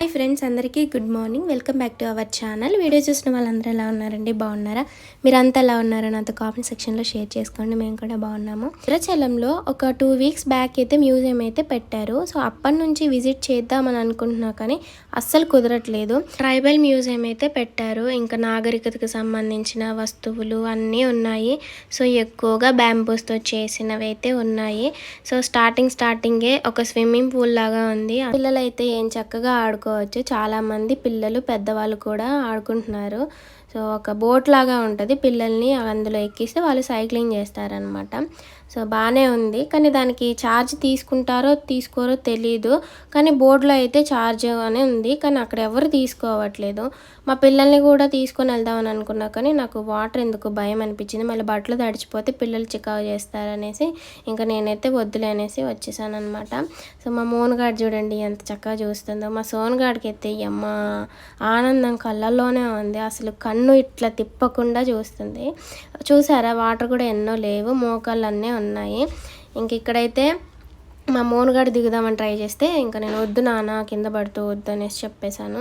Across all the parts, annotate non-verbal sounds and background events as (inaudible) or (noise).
Hi friends అందరికీ good morning. Welcome back to our channel. Video చూసిన వాళ్ళందరూ ఎలా ఉన్నారండి? బాగున్నారా? మీరంతా ఎలా ఉన్నారో నాతో కామెంట్ సెక్షన్లో షేర్ చేసుకోండి. మేము కూడా బాగున్నాము. భద్రాచలంలో ఒక టూ వీక్స్ బ్యాక్ అయితే మ్యూజియం అయితే పెట్టారు. సో అప్పటి నుంచి విజిట్ చేద్దామని అనుకుంటున్నా కానీ అస్సలు కుదరట్లేదు. ట్రైబల్ మ్యూజియం అయితే పెట్టారు. ఇంకా నాగరికతకు సంబంధించిన వస్తువులు అన్నీ ఉన్నాయి. సో ఎక్కువగా బ్యాంబూస్తో చేసినవి అయితే ఉన్నాయి. సో స్టార్టింగ్ స్టార్టింగే ఒక స్విమ్మింగ్ పూల్ లాగా ఉంది. పిల్లలు అయితే ఏం చక్కగా ఆడుకు చాలా మంది పిల్లలు పెద్దవాళ్ళు కూడా ఆడుకుంటున్నారు. సో ఒక బోట్ లాగా ఉంటుంది. పిల్లల్ని అందులో ఎక్కిస్తే వాళ్ళు సైక్లింగ్ చేస్తారనమాట సో బాగానే ఉంది. కానీ దానికి ఛార్జ్ తీసుకుంటారో తీసుకోరో తెలీదు. కానీ బోర్డులో అయితే ఛార్జ్ అనే ఉంది. కానీ అక్కడ ఎవరు తీసుకోవట్లేదు. మా పిల్లల్ని కూడా తీసుకొని వెళ్దామని అనుకున్నా. కానీ నాకు వాటర్ ఎందుకు భయం అనిపించింది. మళ్ళీ బట్టలు తడిచిపోతే పిల్లలు చికాకు చేస్తారనేసి ఇంకా నేనైతే వద్దులే అనేసి వచ్చేసాను అనమాట సో మా మోనుగాడు చూడండి ఎంత చక్కగా చూస్తుందో. మా సోనుగాడికి అయితే అమ్మ ఆనందం కళ్ళల్లోనే ఉంది. అసలు కన్ను ఇట్లా తిప్పకుండా చూస్తుంది. చూసారా? వాటర్ కూడా ఎన్నో లేవు. మోకాళ్ళు అన్నీ ఉన్నాయి. ఇంక ఇక్కడైతే మా మోనుగాడు దిగుదామని ట్రై చేస్తే ఇంకా నేను వద్దు నాన్న కింద పడుతూ వద్దు అనేసి చెప్పేశాను.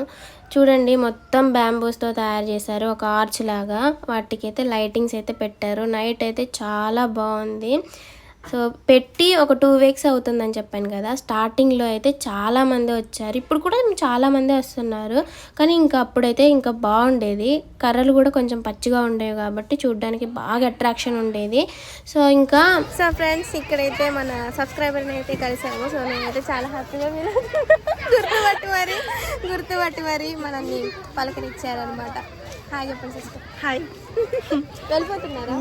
చూడండి మొత్తం బ్యాంబూస్తో తయారు చేశారు ఒక ఆర్చ్ లాగా. వాటికి అయితే లైటింగ్స్ అయితే పెట్టారు. నైట్ అయితే చాలా బాగుంది. సో పెట్టి ఒక టూ వీక్స్ అవుతుందని చెప్పాను కదా స్టార్టింగ్లో అయితే చాలా మంది వచ్చారు. ఇప్పుడు కూడా చాలా మంది వస్తున్నారు. కానీ ఇంకా అప్పుడైతే ఇంకా బాగుండేది. కర్రలు కూడా కొంచెం పచ్చిగా ఉండేవి కాబట్టి చూడడానికి బాగా అట్రాక్షన్ ఉండేది. సో ఇంకా సో ఫ్రెండ్స్ ఇక్కడైతే మన సబ్స్క్రైబర్ని అయితే కలిసాము. సో నేనైతే చాలా హ్యాపీగా మీరు గుర్తుపట్టి మరి గుర్తుపట్టి మరి మనల్ని పలకరించారనమాట హాయ్ చెప్పండి సిస్టర్. హాయ్. వెళ్ళిపోతున్నారా?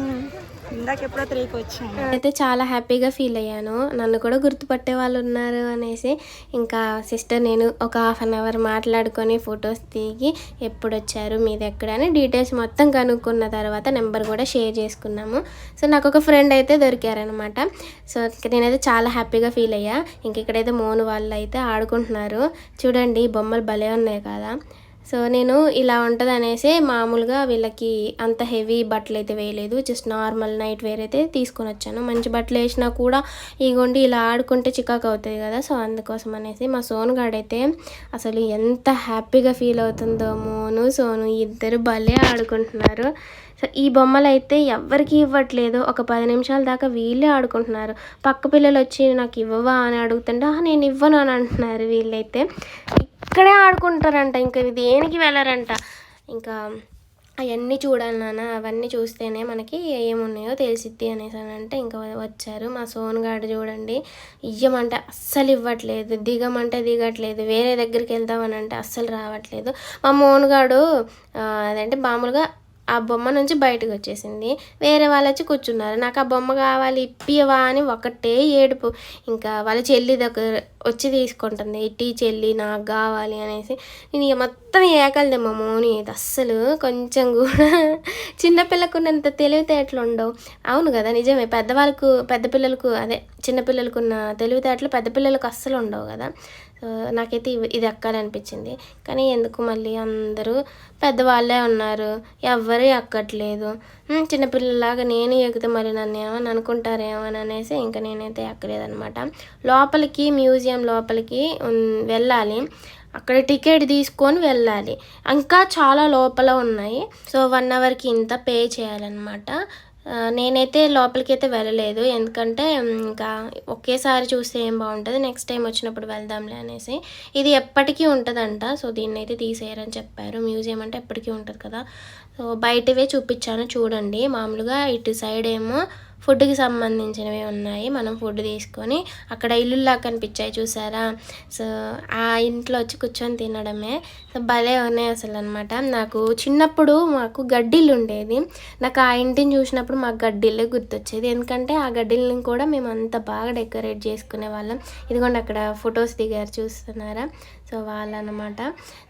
ఇందాక ఎప్పుడో త్రీకి వచ్చాను. అయితే చాలా హ్యాపీగా ఫీల్ అయ్యాను. నన్ను కూడా గుర్తుపట్టే వాళ్ళు ఉన్నారు అనేసి. ఇంకా సిస్టర్ నేను ఒక హాఫ్ అన్ అవర్ మాట్లాడుకొని ఫొటోస్ దిగి ఎప్పుడు వచ్చారు మీది ఎక్కడ అని డీటెయిల్స్ మొత్తం కనుక్కున్న తర్వాత నెంబర్ కూడా షేర్ చేసుకున్నాము. సో నాకు ఒక ఫ్రెండ్ అయితే దొరికారనమాట. సో ఇంక నేనైతే చాలా హ్యాపీగా ఫీల్ అయ్యా. ఇంక ఇక్కడైతే మోను వాళ్ళు అయితే ఆడుకుంటున్నారు. చూడండి బొమ్మలు భలే ఉన్నాయి కదా. సో నేను ఇలా ఉంటుంది అనేసి మామూలుగా వీళ్ళకి అంత హెవీ బట్టలు అయితే వేయలేదు. జస్ట్ నార్మల్ నైట్ వేర్ అయితే తీసుకొని వచ్చాను మంచి బట్టలు వేసినా కూడా ఇగోండి ఇలా ఆడుకుంటే చికాకు అవుతుంది కదా. సో అందుకోసం అనేసి మా సోను గాడైతే అసలు ఎంత హ్యాపీగా ఫీల్ అవుతుందో మోను సోను ఇద్దరు భలే ఆడుకుంటున్నారు. సో ఈ బొమ్మలు అయితే ఎవరికి ఇవ్వట్లేదు. ఒక పది నిమిషాల దాకా వీళ్ళే ఆడుకుంటున్నారు. పక్క పిల్లలు వచ్చి నాకు ఇవ్వవా అని అడుగుతుంటే నేను ఇవ్వను అని అంటున్నారు వీళ్ళైతే. ఇక్కడే ఆడుకుంటారంట. ఇంకా దేనికి వెళ్ళారంట. ఇంకా అవన్నీ చూడాలి నాన్న. అవన్నీ చూస్తేనే మనకి ఏమున్నాయో తెలిసిద్ది అనేసి అని అంటే ఇంకా వచ్చారు. మా సోన్ గాడు చూడండి. ఇయ్యమంటే అస్సలు ఇవ్వట్లేదు. దిగమంటే దిగట్లేదు. వేరే దగ్గరికి వెళ్దామని అంటే అస్సలు రావట్లేదు. మా మోనుగాడు గాడు అదంటే మామూలుగా ఆ బొమ్మ నుంచి బయటకు వచ్చేసింది. వేరే వాళ్ళు వచ్చి కూర్చున్నారు. నాకు ఆ బొమ్మ కావాలి ఇప్పియవా అని ఒకటే ఏడుపు. ఇంకా వాళ్ళ చెల్లి దగ్గర వచ్చి తీసుకుంటుంది. ఇట్టి చెల్లి నాకు కావాలి అనేసి. నేను ఇక మొత్తం ఏకలదే మా మోని. ఇది అస్సలు కొంచెం కూడా (laughs) చిన్నపిల్లకు ఉన్నంత తెలివితేటలు ఉండవు. అవును కదా నిజమే. పెద్దవాళ్ళకు పెద్ద పిల్లలకు అదే చిన్నపిల్లలకు ఉన్న తెలివితేటలు పెద్ద పిల్లలకు అస్సలు ఉండవు కదా. నాకైతే ఇవి- ఇది ఎక్కాలనిపించింది కానీ ఎందుకు మళ్ళీ అందరూ పెద్దవాళ్ళే ఉన్నారు. ఎవ్వరూ ఎక్కట్లేదు. చిన్నపిల్లలాగా నేను ఎక్కితే మరి నన్ను ఏమని అనుకుంటారేమో అని అనేసి ఇంకా నేనైతే ఎక్కలేదనమాట లోపలికి మ్యూజియం లోపలికి వెళ్ళాలి. అక్కడ టికెట్ తీసుకొని వెళ్ళాలి. ఇంకా చాలా లోపల ఉన్నాయి. సో వన్ అవర్కి ఇంత పే చేయాలన్నమాట. నేనైతే లోపలికి అయితే వెళ్ళలేదు. ఎందుకంటే ఇంకా ఒకేసారి చూస్తే ఏం బాగుంటుంది నెక్స్ట్ టైం వచ్చినప్పుడు వెళ్దాంలే అనేసి. ఇది ఎప్పటికీ ఉంటుందంట. సో దీన్ని అయితే తీసేయరని చెప్పారు. మ్యూజియం అంటే ఎప్పటికీ ఉంటుంది కదా. సో బయటవే చూపించాను. చూడండి. మామూలుగా ఇటు సైడ్ ఏమో ఫుడ్కి సంబంధించినవి ఉన్నాయి. మనం ఫుడ్ తీసుకొని అక్కడ ఇల్లులా కనిపించాయి చూసారా? సో ఆ ఇంట్లో వచ్చి కూర్చొని తినడమే. సో భలే ఉన్నాయి అసలు అనమాట నాకు చిన్నప్పుడు మాకు గడ్డిల్లు ఉండేది. నాకు ఆ ఇంటిని చూసినప్పుడు మాకు గడ్డిలే గుర్తొచ్చేది. ఎందుకంటే ఆ గడ్డిల్ని కూడా మేము అంత బాగా డెకరేట్ చేసుకునే వాళ్ళం. ఇదిగోండి అక్కడ ఫొటోస్ దిగారు చూస్తున్నారా? సో వాళ్ళనమాట.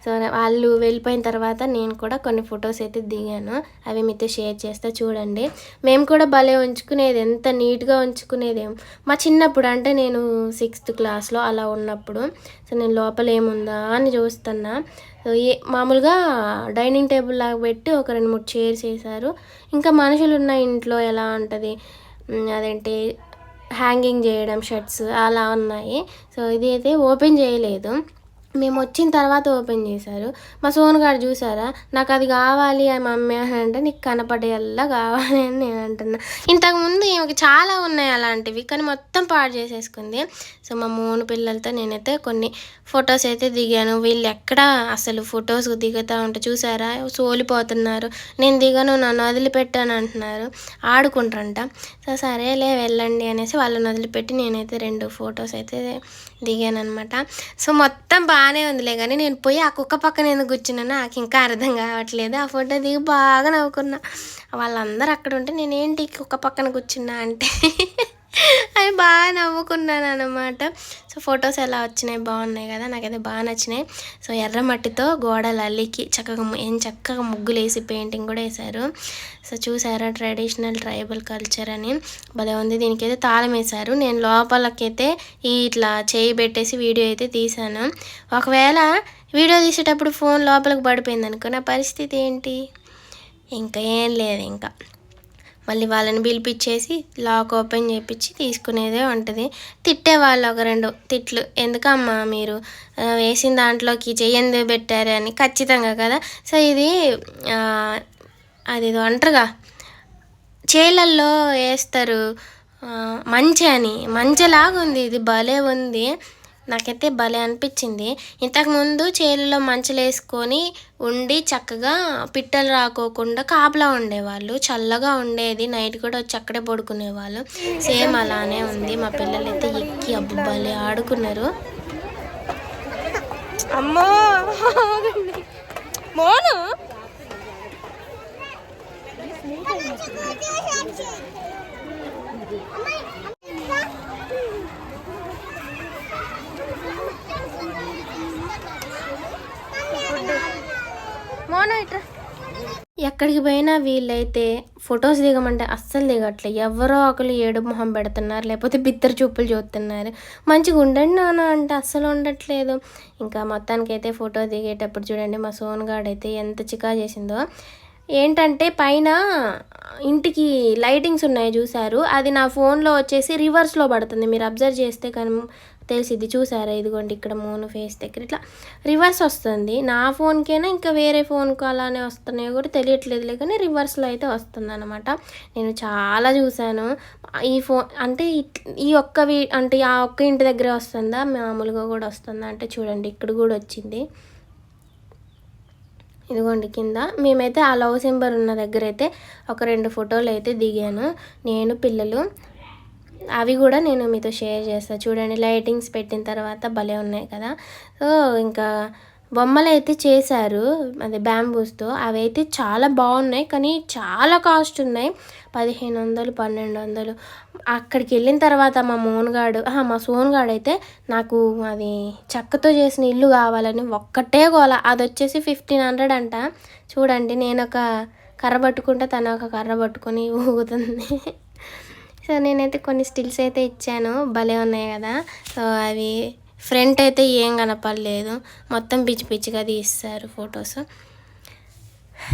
సో వాళ్ళు వెళ్ళిపోయిన తర్వాత నేను కూడా కొన్ని ఫొటోస్ అయితే దిగాను. అవి మీతో షేర్ చేస్తా చూడండి. మేము కూడా భలే ఉంచుకునేది ఎంత నీట్గా ఉంచుకునేదేం. మా చిన్నప్పుడు అంటే నేను సిక్స్త్ క్లాస్లో అలా ఉన్నప్పుడు సో నేను లోపల ఏముందా అని చూస్తున్నా. ఏ మామూలుగా డైనింగ్ టేబుల్ లాగా పెట్టి ఒక రెండు మూడు చైర్స్ వేశారు. ఇంకా మనుషులు ఉన్న ఇంట్లో ఎలా ఉంటుంది? అదేంటి? హ్యాంగింగ్ చేయడం షర్ట్స్ అలా ఉన్నాయి. సో ఇది అయితే ఓపెన్ చేయలేదు. మేము వచ్చిన తర్వాత ఓపెన్ చేశారు. మా సోను గారు చూసారా? నాకు అది కావాలి ఆ మమ్మీ అని అంటే నీకు కనపడేలా కావాలి అని నేను అంటున్నా. ఇంతకుముందు ఈమెకి చాలా ఉన్నాయి అలాంటివి కానీ మొత్తం పాడు చేసేసుకుంది. సో మా మూడు పిల్లలతో నేనైతే కొన్ని ఫొటోస్ అయితే దిగాను. వీళ్ళు ఎక్కడ అసలు ఫొటోస్ దిగుతూ ఉంటే చూసారా? సోలిపోతున్నారు. నేను దిగను నన్ను వదిలిపెట్టాను అంటున్నారు. ఆడుకుంటారంట సో సరేలే వెళ్ళండి అనేసి వాళ్ళని వదిలిపెట్టి నేనైతే రెండు ఫొటోస్ అయితే దిగాను అనమాట సో మొత్తం బాగానే ఉందిలే కానీ నేను పోయి ఆ కుక్క పక్కన ఎందుకు కూర్చున్నానో నాకు ఇంకా అర్థం కావట్లేదు. ఆ ఫోటో దిగి బాగా నవ్వుకున్నా. వాళ్ళందరూ అక్కడ ఉంటే నేనేంటి కుక్క పక్కన కూర్చున్నా అంటే? అవి బాగా నవ్వుకున్నాను అనమాట సో ఫొటోస్ ఎలా వచ్చినాయి బాగున్నాయి కదా నాకైతే బాగా నచ్చినాయి. సో ఎర్ర మట్టితో గోడలు అల్లికి చక్కగా ఏం చక్కగా ముగ్గులు వేసి పెయింటింగ్ కూడా వేశారు. సో చూసారా ట్రెడిషనల్ ట్రైబల్ కల్చర్ అని. భలే ఉంది దీనికైతే తాళం వేశారు. నేను లోపలకైతే ఇట్లా చేయి పెట్టేసి వీడియో అయితే తీశాను. ఒకవేళ వీడియో తీసేటప్పుడు ఫోన్ లోపలికి పడిపోయింది అనుకో నా పరిస్థితి ఏంటి? ఇంకా ఏం లేదు ఇంకా. మళ్ళీ వాళ్ళని పిలిపించేసి లాక్ ఓపెన్ చేయించి తీసుకునేదే ఉంటుంది. తిట్టేవాళ్ళు ఒక రెండు తిట్లు. ఎందుకమ్మా మీరు? వేసిన దాంట్లోకి చెయ్యంది పెట్టారు అని. ఖచ్చితంగా కదా. సో ఇది అది అంటారుగా. చేలల్లో వేస్తారు. మంచి అని మంచిలాగా ఉంది ఇది భలే ఉంది. నాకైతే భలే అనిపించింది. ఇంతకుముందు చేలలో మంచులు వేసుకొని ఉండి చక్కగా పిట్టలు రాకోకుండా కాపలా ఉండేవాళ్ళు. చల్లగా ఉండేది. నైట్ కూడా వచ్చి అక్కడే పడుకునేవాళ్ళు. సేమ్ అలానే ఉంది. మా పిల్లలు అయితే ఎక్కి అబ్బు భలే ఆడుకున్నారు. అమ్మో! మోను! మోనో ఇట్రా. ఎక్కడికి పోయినా వీళ్ళైతే ఫొటోస్ దిగమంటే అస్సలు దిగట్లే. ఎవరో ఒకరు ఏడు మొహం పెడుతున్నారు లేకపోతే బిద్దరు చూపులు చూస్తున్నారు. మంచిగా ఉండండి నాన్న అంటే అస్సలు ఉండట్లేదు. ఇంకా మొత్తానికైతే ఫోటో దిగేటప్పుడు చూడండి మా సోన్గాడ్ అయితే ఎంత చికా చేసిందో. ఏంటంటే పైన ఇంటికి లైటింగ్స్ ఉన్నాయి చూసారు అది నా ఫోన్లో వచ్చేసి రివర్స్లో పడుతుంది. మీరు అబ్జర్వ్ చేస్తే కానీ తెలిసిద్ది. చూసారా? ఇదిగోండి ఇక్కడ మూను ఫేస్ దగ్గర. ఇట్లా రివర్స్ వస్తుంది. నా ఫోన్కైనా ఇంకా వేరే ఫోన్కు అలానే వస్తున్నాయో కూడా తెలియట్లేదు. కానీ రివర్స్లో అయితే వస్తుంది అనమాట నేను చాలా చూశాను. ఈ ఫోన్ అంటే ఇట్- ఈ ఒక్క వీ అంటే ఆ ఒక్క ఇంటి దగ్గర వస్తుందా? మామూలుగా కూడా వస్తుందా? అంటే చూడండి ఇక్కడ కూడా వచ్చింది. ఇదిగోండి కింద. మేమైతే ఆ లవ్ సింబర్ ఉన్న దగ్గర అయితే ఒక రెండు ఫోటోలు అయితే దిగాను. నేను పిల్లలు అవి కూడా నేను మీతో షేర్ చేస్తాను చూడండి లైటింగ్స్ పెట్టిన తర్వాత భలే ఉన్నాయి కదా. సో ఇంకా బొమ్మలు అయితే చేశారు అది బ్యాంబూస్తో. అవి అయితే చాలా బాగున్నాయి కానీ చాలా కాస్ట్ ఉన్నాయి. పదిహేను వందలు పన్నెండు వందలు అక్కడికి వెళ్ళిన తర్వాత మా మోన్గాడు మా సోన్గాడు అయితే నాకు అది చెక్కతో చేసిన ఇల్లు కావాలని ఒక్కటే గోల. అది వచ్చేసి ఫిఫ్టీన్ హండ్రెడ్ అంట. చూడండి నేను ఒక కర్ర పట్టుకుంటే తను ఒక కర్ర పట్టుకొని ఊగుతుంది. సో నేనైతే కొన్ని స్టిల్స్ అయితే ఇచ్చాను. భలే ఉన్నాయి కదా. సో అవి ఫ్రంట్ అయితే ఏం కనపడలేదు. మొత్తం పిచ్చి పిచ్చిగా తీస్తారు ఫొటోస్.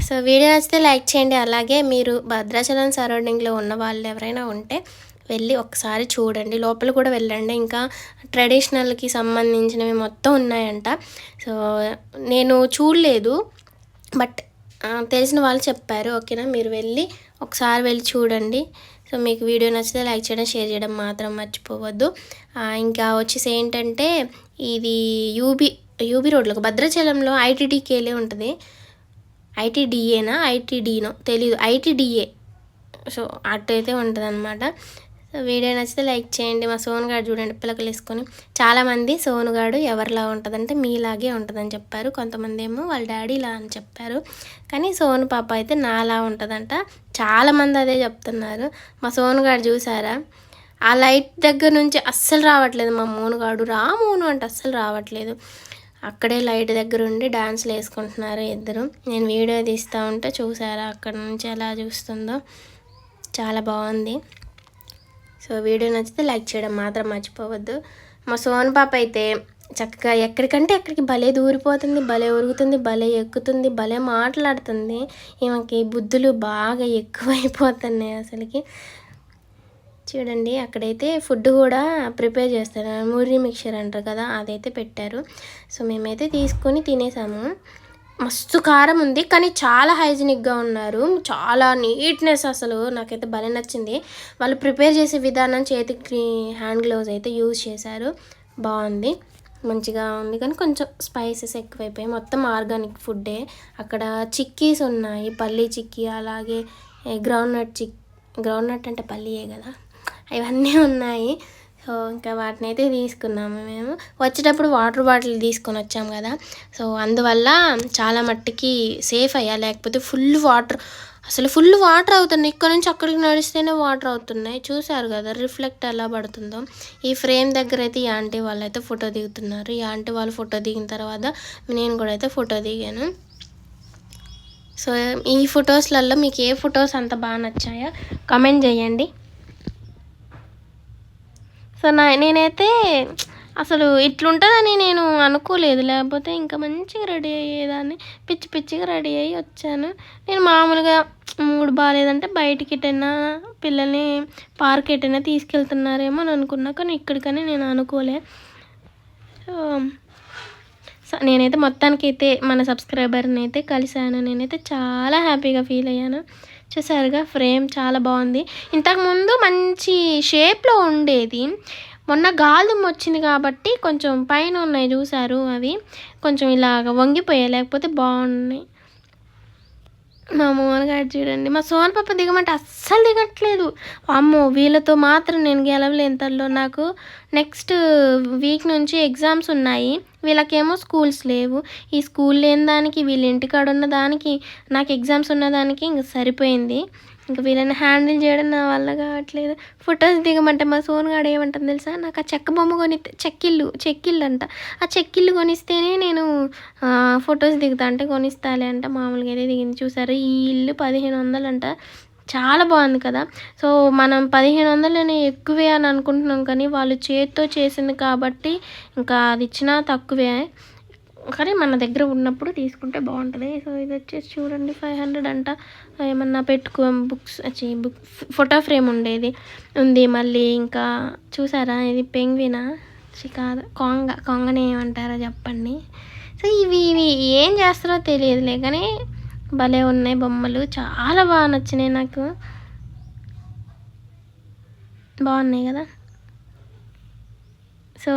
సో వీడియో నచ్చితే లైక్ చేయండి. అలాగే మీరు భద్రాచలం సరౌండింగ్లో ఉన్న వాళ్ళు ఎవరైనా ఉంటే వెళ్ళి ఒకసారి చూడండి. లోపల కూడా వెళ్ళండి. ఇంకా ట్రెడిషనల్కి సంబంధించినవి మొత్తం ఉన్నాయంట. సో నేను చూడలేదు. బట్ తెలిసిన వాళ్ళు చెప్పారు. ఓకేనా? మీరు వెళ్ళి ఒకసారి వెళ్ళి చూడండి. సో మీకు వీడియో నచ్చితే లైక్ చేయడం షేర్ చేయడం మాత్రం మర్చిపోవద్దు. ఇంకా వచ్చేసి ఏంటంటే ఇది యూబీ యూబీ రోడ్లో భద్రాచలంలో ఐటీడీకేలే ఉంటుంది. ఐటీడీఏనా ఐటీడీనో? తెలీదు. ఐటీడీఏ. సో అటు అయితే ఉంటుంది అనమాట వీడియో నచ్చితే లైక్ చేయండి మా సోనుగాడు చూడండి పిల్లలు వేసుకొని. చాలామంది సోనుగాడు ఎవరిలా ఉంటుందంటే మీలాగే ఉంటుందని చెప్పారు. కొంతమంది ఏమో వాళ్ళ డాడీ ఇలా అని చెప్పారు. కానీ సోను పాప అయితే నాలా ఉంటుందంట. చాలామంది అదే చెప్తున్నారు. మా సోనుగాడు చూసారా? ఆ లైట్ దగ్గర నుంచి అస్సలు రావట్లేదు మా మోనుగాడు రా మోను అంటే అస్సలు రావట్లేదు. అక్కడే లైట్ దగ్గర ఉండి డాన్స్లు వేసుకుంటున్నారు ఇద్దరు. నేను వీడియో తీస్తూ ఉంటే చూసారా అక్కడ నుంచి ఎలా చూస్తుందో? చాలా బాగుంది. సో వీడియో నచ్చితే లైక్ చేయడం మాత్రం మర్చిపోవద్దు. మా సోన్ పాప అయితే చక్కగా ఎక్కడికంటే ఎక్కడికి భలే దూరిపోతుంది భలే ఉరుగుతుంది భలే ఎక్కుతుంది భలే మాట్లాడుతుంది. ఈమెకి బుద్ధులు బాగా ఎక్కువైపోతున్నాయి అసలుకి. చూడండి అక్కడైతే ఫుడ్ కూడా ప్రిపేర్ చేస్తారు మురి మిక్చర్ అంటారు కదా అదైతే పెట్టారు. సో మేమైతే తీసుకొని తినేసాము. మస్తు కారం ఉంది కానీ చాలా హైజీనిక్గా ఉన్నారు. చాలా నీట్నెస్ అసలు నాకైతే భలే నచ్చింది. వాళ్ళు ప్రిపేర్ చేసే విధానం చేతికి హ్యాండ్ గ్లౌజ్ అయితే యూజ్ చేశారు. బాగుంది. మంచిగా ఉంది కానీ కొంచెం స్పైసెస్ ఎక్కువైపోయాయి. మొత్తం ఆర్గానిక్ ఫుడ్డే. అక్కడ చిక్కీస్ ఉన్నాయి పల్లీ చిక్కీ అలాగే గ్రౌండ్ నట్ చిక్ గ్రౌండ్ నట్ అంటే పల్లీయే కదా. ఇవన్నీ ఉన్నాయి. సో ఇంకా వాటిని అయితే తీసుకున్నాము మేము. వచ్చేటప్పుడు వాటర్ బాటిల్ తీసుకొని వచ్చాం కదా. సో అందువల్ల చాలా మట్టికి సేఫ్ అయ్యా. లేకపోతే ఫుల్ వాటర్ అసలు ఫుల్ వాటర్ అవుతున్నాయి. ఇక్కడ నుంచి అక్కడికి నడిస్తేనే వాటర్ అవుతున్నాయి. చూశారు కదా రిఫ్లెక్ట్ ఎలా పడుతుందో. ఈ ఫ్రేమ్ దగ్గర అయితే ఈ ఆంటీ వాళ్ళు అయితే ఫోటో దిగుతున్నారు. ఈ ఆంటీ వాళ్ళు ఫోటో దిగిన తర్వాత నేను కూడా అయితే ఫోటో దిగాను. సో ఈ ఫొటోస్లలో మీకు ఏ ఫొటోస్ అంత బాగా నచ్చాయో కమెంట్ చేయండి. సో నా నేనైతే అసలు ఇట్లుంటుందని నేను అనుకోలేదు. లేకపోతే ఇంకా మంచిగా రెడీ అయ్యేదాన్ని పిచ్చి పిచ్చిగా రెడీ అయ్యి వచ్చాను. నేను మామూలుగా మూడు బాగాలేదంటే బయటికి ఎటైనా పిల్లల్ని పార్క్ ఎటైనా తీసుకెళ్తున్నారేమో అని అనుకున్నా కానీ ఇక్కడికని నేను అనుకోలే. సో సో నేనైతే మొత్తానికి అయితే మన సబ్స్క్రైబర్ని అయితే కలిశాను. నేనైతే చాలా హ్యాపీగా ఫీల్ అయ్యాను. చూసారుగా ఫ్రేమ్ చాలా బాగుంది. ఇంతకుముందు మంచి షేప్లో ఉండేది. మొన్న గాలుం వచ్చింది కాబట్టి కొంచెం పైన ఉన్నాయి చూసారు అవి. కొంచెం ఇలాగ వంగిపోయాయి లేకపోతే బాగున్నాయి. మా మోహన్గాడు చూడండి. మా సోన్ పాప దిగమంటే అస్సలు దిగట్లేదు. అమ్మో వీళ్ళతో మాత్రం నేను గెలవలేను తల్లో నాకు నెక్స్ట్ వీక్ నుంచి ఎగ్జామ్స్ ఉన్నాయి. వీళ్ళకేమో స్కూల్స్ లేవు. ఈ స్కూల్ లేని దానికి వీళ్ళ ఇంటికాడ ఉన్న దానికి నాకు ఎగ్జామ్స్ ఉన్న దానికి ఇంక సరిపోయింది. ఇంకా వీళ్ళని హ్యాండిల్ చేయడం నా వల్ల కావట్లేదు. ఫొటోస్ దిగమంటే మా సోనుగాడు ఏమంటుంది తెలుసా? నాకు ఆ చెక్క బొమ్మ కొని చెక్కిళ్ళు చెక్కిళ్ళు అంట ఆ చెక్కిళ్ళు కొనిస్తేనే నేను ఫొటోస్ దిగుతా అంటే కొనిస్తాలే అంట. మామూలుగా అయితే దిగింది. చూసారు? ఈ ఇల్లు పదిహేను వందలు అంట చాలా బాగుంది కదా? సో మనం పదిహేను వందలనే ఎక్కువే అని అనుకుంటున్నాం కానీ వాళ్ళు చేతితో చేసింది కాబట్టి ఇంకా అది ఇచ్చినా తక్కువే. కానీ మన దగ్గర ఉన్నప్పుడు తీసుకుంటే బాగుంటుంది. సో ఇది వచ్చేసి చూడండి ఫైవ్ హండ్రెడ్ అంట. ఏమన్నా పెట్టుకో బుక్స్ వచ్చి బుక్ ఫోటో ఫ్రేమ్ ఉండేది. ఉంది మళ్ళీ ఇంకా చూసారా? ఇది పెంగ్వినా? చి కాదు కొంగ కొంగని ఏమంటారో చెప్పండి. సో ఇవి ఇవి ఏం చేస్తారో తెలియదులే కానీ భలే ఉన్నాయి బొమ్మలు. చాలా బాగా నచ్చినాయి నాకు. బాగున్నాయి కదా? సో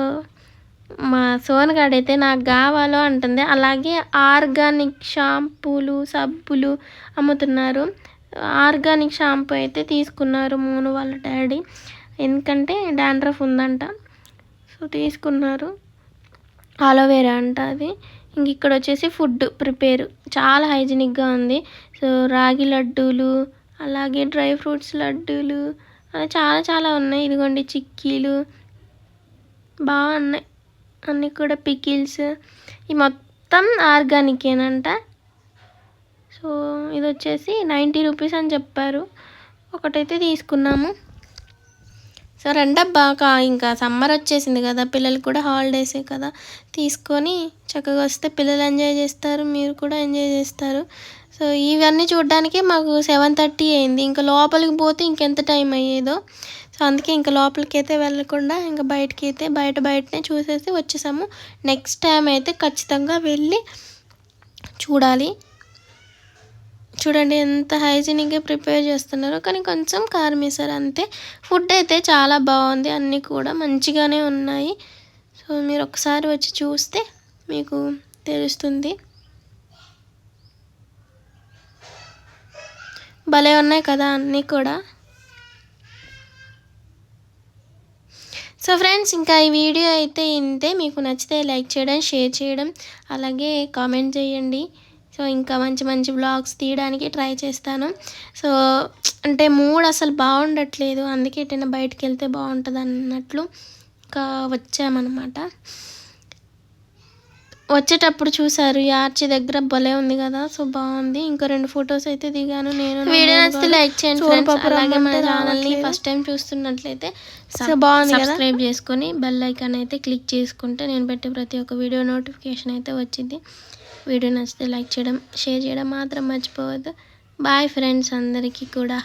మా సోనగాడు అయితే నాకు కావాలో అంటుంది. అలాగే ఆర్గానిక్ షాంపూలు సబ్బులు అమ్ముతున్నారు. ఆర్గానిక్ షాంపూ అయితే తీసుకున్నారు మూను వాళ్ళ డాడీ. ఎందుకంటే డాండ్రఫ్ ఉందంట. సో తీసుకున్నారు. ఆలోవేరా అంట అది. ఇంక ఇక్కడ వచ్చేసి ఫుడ్ ప్రిపేర్. చాలా హైజీనిక్గా ఉంది. సో రాగి లడ్డూలు అలాగే డ్రై ఫ్రూట్స్ లడ్డూలు అలా చాలా చాలా ఉన్నాయి. ఇదిగోండి చిక్కీలు. బాగున్నాయి. అన్నీ కూడా పికిల్స్. ఈ మొత్తం ఆర్గానికేనంట సో ఇది వచ్చేసి నైంటీ రూపీస్ అని చెప్పారు. ఒకటైతే తీసుకున్నాము. సో రెండబ్బా కా ఇంకా సమ్మర్ వచ్చేసింది కదా పిల్లలకి కూడా హాలిడేసే కదా. తీసుకొని చక్కగా వస్తే పిల్లలు ఎంజాయ్ చేస్తారు మీరు కూడా ఎంజాయ్ చేస్తారు. సో ఇవన్నీ చూడడానికే మాకు సెవెన్ థర్టీ అయింది. ఇంకా లోపలికి పోతే ఇంకెంత టైం అయ్యేదో. సో అందుకే ఇంకా లోపలికి అయితే వెళ్ళకుండా ఇంకా బయటకి అయితే బయట బయటనే చూసేసి వచ్చేసాము. నెక్స్ట్ టైం అయితే ఖచ్చితంగా వెళ్ళి చూడాలి. చూడండి ఎంత హైజీనిక్గా ప్రిపేర్ చేస్తున్నారో. కానీ కొంచెం కారం వేసారు అంతే. ఫుడ్ అయితే చాలా బాగుంది. అన్నీ కూడా మంచిగానే ఉన్నాయి. సో మీరు ఒకసారి వచ్చి చూస్తే మీకు తెలుస్తుంది. భలే ఉన్నాయి కదా అన్నీ కూడా. సో ఫ్రెండ్స్ ఇంకా ఈ వీడియో అయితే ఇంతే. మీకు నచ్చితే లైక్ చేయడం షేర్ చేయడం అలాగే కామెంట్ చేయండి. సో ఇంకా మంచి మంచి బ్లాగ్స్ తీయడానికి ట్రై చేస్తాను. సో అంటే మూడ్ అసలు బాగుండట్లేదు. అందుకే ఎటైనా బయటకు వెళ్తే బాగుంటుంది అన్నట్లు ఇంకా వచ్చామన్నమాట. వచ్చేటప్పుడు చూసారు ఈ ఆర్చి దగ్గర భలే ఉంది కదా సో బాగుంది. ఇంకా రెండు ఫొటోస్ అయితే దిగాను నేను వీడియో నచ్చితే లైక్ చేయండి. అలాగే మన ఛానల్ని ఫస్ట్ టైం చూస్తున్నట్లయితే సో బాగుంది సబ్స్క్రైబ్ చేసుకొని బెల్ ఐకాన్ అయితే క్లిక్ చేసుకుంటే నేను పెట్టే ప్రతి ఒక్క వీడియో నోటిఫికేషన్ అయితే వచ్చింది. వీడియో నచ్చితే లైక్ చేయడం షేర్ చేయడం మాత్రం మర్చిపోవద్దు. బాయ్ ఫ్రెండ్స్ అందరికీ కూడా.